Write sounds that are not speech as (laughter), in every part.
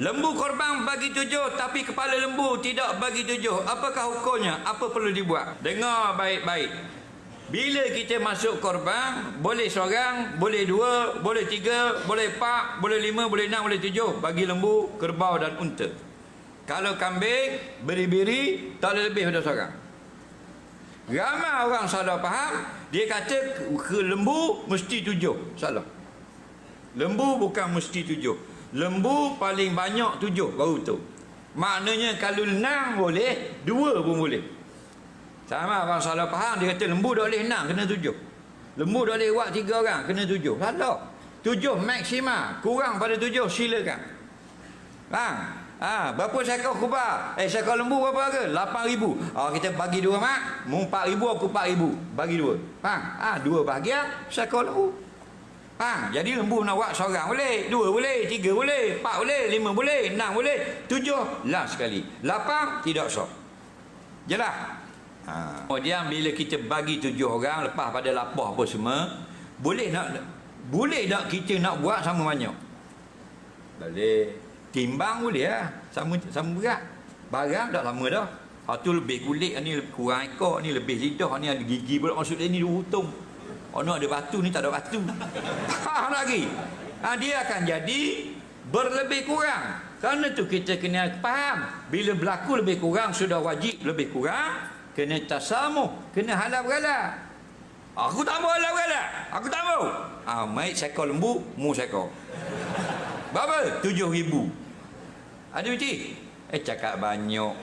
Lembu korban bagi tujuh tapi kepala lembu tidak bagi tujuh. Apakah hukumnya? Apa perlu dibuat? Dengar baik-baik. Bila kita masuk korban, boleh seorang, boleh dua, boleh tiga, boleh empat, boleh lima, boleh enam, boleh tujuh. Bagi lembu, kerbau dan unta. Kalau kambing, beri-beri, tak boleh lebih pada seorang. Ramai orang salah faham, dia kata ke lembu mesti tujuh. Salah. Lembu bukan mesti tujuh. Lembu paling banyak tujuh baru tu. Maknanya kalau enam boleh, dua pun boleh. Sama orang salah faham, dia kata lembu tak boleh enam, kena tujuh. Lembu tak boleh buat tiga orang, kena tujuh. Salah. Tujuh maksima, kurang pada tujuh, silakan. Faham? Ha, berapa seekor kubah? Eh, seekor lembu berapa harga? 8,000. Oh, kita bagi dua mak. Mu 4,000, aku 4,000. Bagi dua. Faham? Ha, dua bahagian, seekor lembu. Faham? Jadi lembu nak buat seorang boleh. Dua boleh. Tiga boleh. Empat boleh. Lima boleh. Enam boleh. Tujuh. Last sekali. Lapan, tidak sah. Jelas? Ha. Kemudian bila kita bagi tujuh orang, lepas pada lapah apa semua, boleh nak boleh tak kita nak buat sama banyak? Boleh. Timbang boleh lah. Sama, sama berat. Barang tak sama dah. Ha tu lebih kulit, ni kurang ekor, ni lebih lidah, ni ada gigi pula maksud dia ni dua hutong. Oh no ada batu ni tak ada batu. Faham lagi? Ha, dia akan jadi berlebih kurang. Kerana tu kita kena faham. Bila berlaku lebih kurang sudah wajib lebih kurang. Kena tasamuh. Kena halal berhalal. Aku tak mau halal berhalal. Aku tak mau. Ha, maik seekor lembu, mu seekor. Berapa? Tujuh ribu. Ada betul? Eh cakap banyak.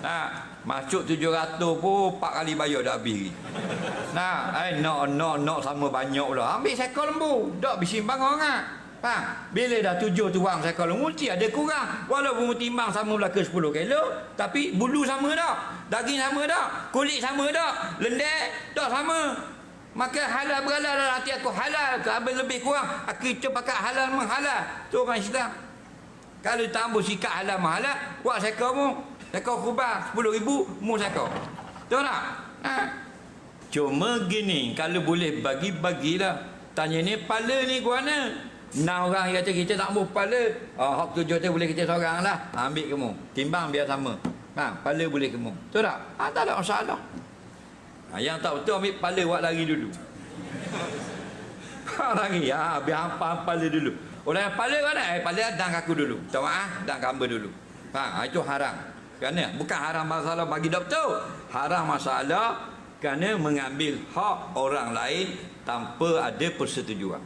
Nah, masuk tujuh ratus pun empat kali bayar dah habis. Nah, eh nak nak nak sama banyak pula. Ambil seekor lembu. Tak bisimbang orang ah. Faham? Bila dah tujuh tuang seekor lembu, mesti ada kurang. Walaupun timbang sama belaka 10 kilo, tapi bulu sama tak? Daging sama tak? Kulit sama tak? Lendek tak sama. Maka halal berhalal dalam hati aku halal ke lebih kurang aku itu pakai halal menghalal tu orang Islam kalau tambah sikap halal menghalal buat sekor mu sekor kubah 10 ribu mu sekor tahu tak? Ha? cuma gini kalau boleh bagi-bagilah tanya ni pala ni ke mana? Nah orang kata kita tak mau pala. Oh, hak tujuh tu boleh kita seorang lah. Ambil kamu timbang biar sama. Ha, pala boleh kamu tahu tak? Ha, tak ada masalah. Ha, yang tak betul ambil pala buat lari dulu. (laughs) Ha, lari. Ha, biar hampa pala dulu. Orang yang pala mana? Eh, pala dan kaku dulu. Tahu ah, dan kamba dulu. Ha, itu haram. Kerana bukan haram masalah bagi doktor. Haram masalah kerana mengambil hak orang lain tanpa ada persetujuan.